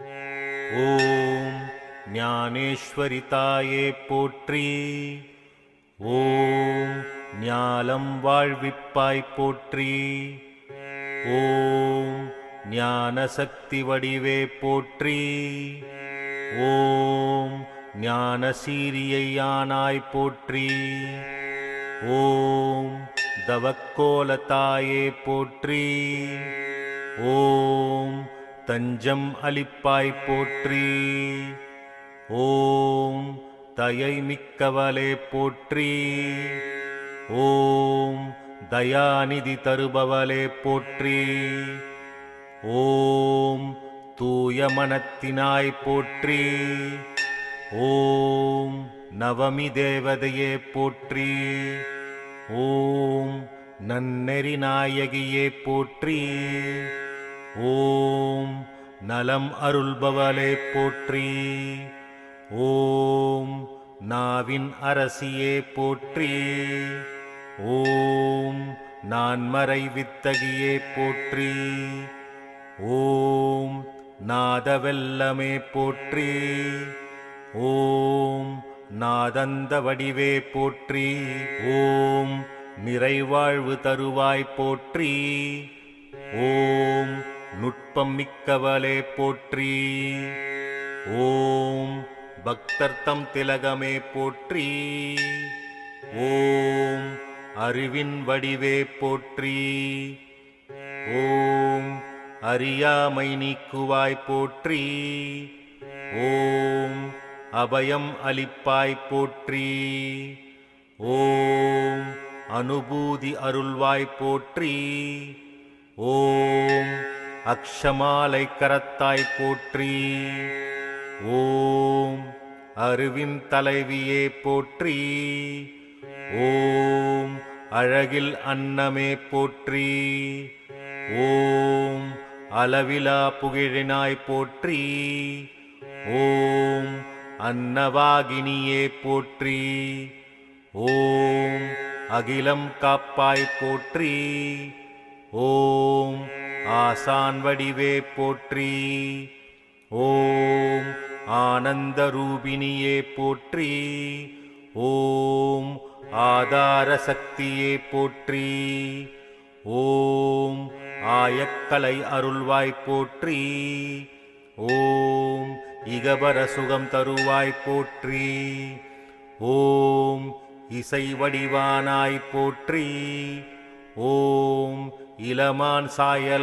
ஓம் ஞானேஸ்வரி தாயே போற்றி. ஓம் ஞாலம் வாழ்விப்பாய் போற்றி. ஓம் ஞான சக்தி வடிவே போற்றி. ஓம் ஞான சீரியையானாய் போற்றி. ஓம் தவக்கோலத்தாயே போற்றி. ஓம் தஞ்சம் அளிப்பாய் போற்றி. ஓம் தயை மிக்கவலே போற்றி. ஓம் தயாநிதி தருபவலே போற்றி. ஓம் தூய மனத்தினாய் போற்றி. ஓம் நவமி தேவதையே போற்றி. ஓம் நன்னெறி நாயகியே போற்றி. ஓம் நலம் அருள்பவளே போற்றி. ஓம் நாவின் அரசியே போற்றி. ஓம் நான்மறை வித்தகியே போற்றி. ஓம் நாதவெல்லமே போற்றி. ஓம் நாதந்த வடிவே போற்றி. ஓம் நிறைவாழ்வு தருவாய் போற்றி. ஓம் நுட்பம் மிக்கவளே போற்றி. ஓம் பக்தர்த்தம் திலகமே போற்றி. ஓம் அறிவின் வடிவே போற்றி. ஓம் அறியாமை நீக்குவாய் போற்றி. ஓம் அபயம் அளிப்பாய் போற்றி. ஓம் அனுபூதி அருள்வாய் போற்றி. ஓம் அக்ஷமாலை கரத்தாய் போற்றி. ஓம் அருவின் தலைவியே போற்றி. ஓம் அழகில் அன்னமே போற்றி. ஓம் அளவிலா புகழினாய் போற்றி. ஓம் அன்னவாகினியே போற்றி. ஓம் அகிலம் காப்பாய் போற்றி. ஓம் ஆசான் வடிவே போற்றி. ஓம் ஆனந்த ரூபினியே போற்றி. ஓம் ஆதார சக்தியே போற்றி. ஓம் ஆயக்கலை அருள்வாய் போற்றி. ஓம் இகபர சுகம் தருவாய் போற்றி. ஓம் இசை வடிவானாய் போற்றி. ஓம் இளமான் சாயல